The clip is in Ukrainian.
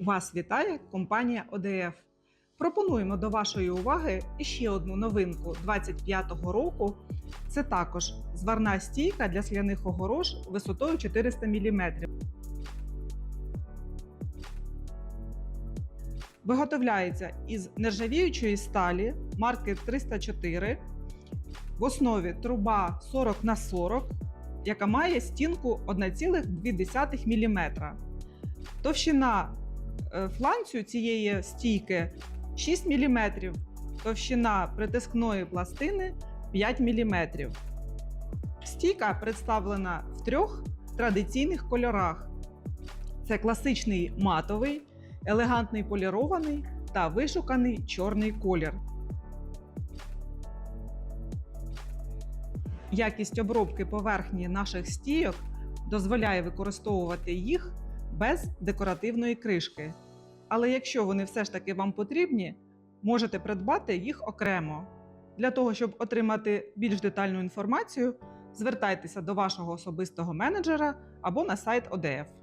Вас вітає компанія ОДФ. Пропонуємо до вашої уваги іще одну новинку 25-го року. Це також зварна стійка для скляних огорож висотою 400 мм. Виготовляється із нержавіючої сталі марки 304. В основі труба 40 на 40, яка має стінку 1,2 мм. Товщина фланцю цієї стійки 6 мм, товщина притискної пластини 5 мм. Стійка представлена в трьох традиційних кольорах: це класичний матовий, елегантний полірований та вишуканий чорний колір. Якість обробки поверхні наших стійок дозволяє використовувати їх без декоративної кришки. Але якщо вони все ж таки вам потрібні, можете придбати їх окремо. Для того, щоб отримати більш детальну інформацію, звертайтеся до вашого особистого менеджера або на сайт ОДФ.